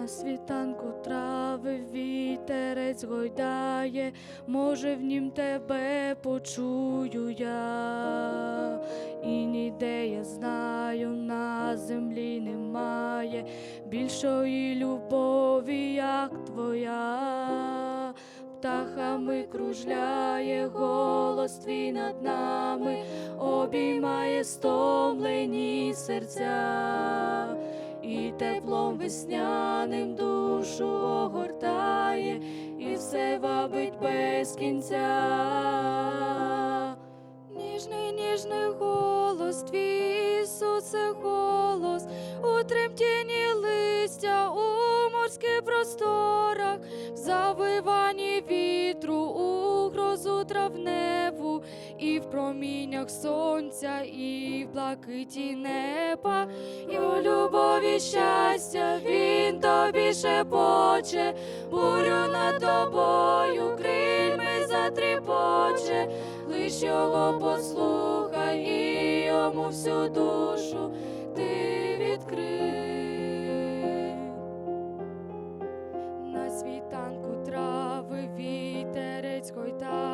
На світанку трави вітерець гойдає, може в нім тебе почую я, і ніде я знаю, на землі немає більшої любові, як твоя. Птахами кружляє голос твій над нами, обіймає стомлені серця, і теплом весняним душу огортає, і все вабить без кінця. Ніжний, ніжний голос твій, Ісусе, голос, у тремтінні листя, у морських просторах, у грозу травневу, і в проміннях сонця, і в блакиті неба, і у любові щастя він тобі шепоче, бурю над тобою, крильми затріпоче, лиш його послухай і йому всю душу ти відкрий. На світанку трави вітерець може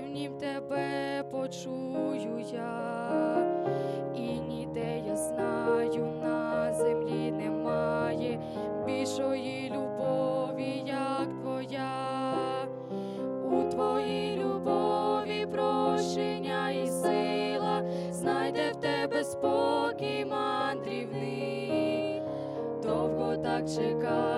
в нім тебе почую я, і ніде я знаю, на землі немає більшої любові, як твоя. У твоїй любові прощення і сила, знайде в тебе спокій мандрівний. Довго так чекаєш,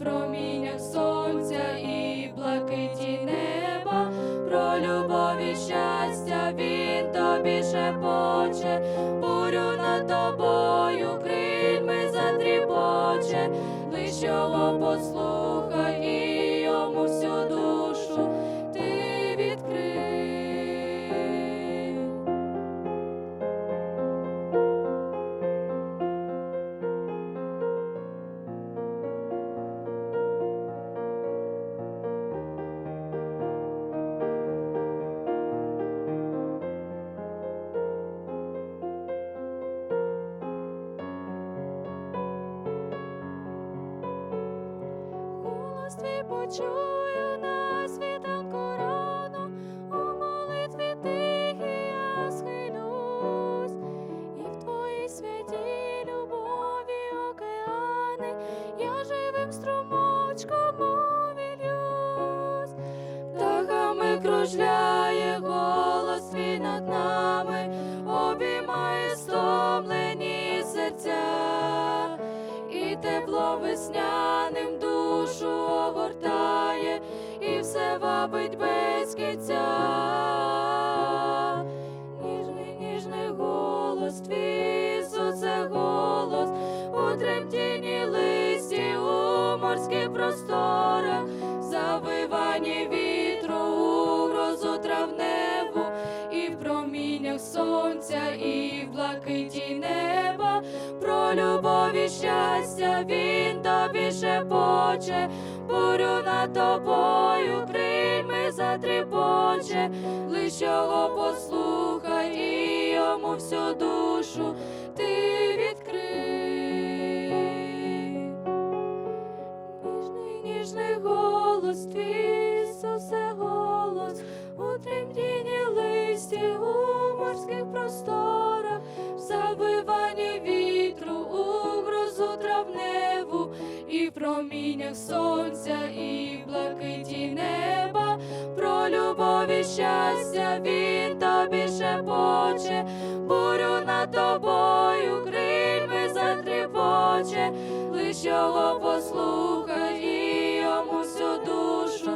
і проміннях сонця, і блакиті неба, про любов щастя він тобі шепоче, бурю над тобою крильми затріпоче, лиш його послухай Твій почую на світанку рано, у молитві тихій я схилюсь, і в твоїй святій любові океани, я живим струмочком увільюсь. Птахами кружляє голос твій над нами, обіймає стомлені серця і тепло весняним вабить без кінця. Ніжний, ніжний голос твій, Ісусе, голос, у тремтінні листі, у морських просторах, в завиванні вітру, у грозу травневу, і в проміннях сонця, і в блакиті неба, про любов і щастя він тобі шепоче, бурю над тобою крильми затріпоче, лиш його послухай і йому всю душу проміннях сонця, і блакиті неба, про любов і щастя він тобі шепоче, бурю над тобою крильми затріпоче, лиш його послухай і йому всю душу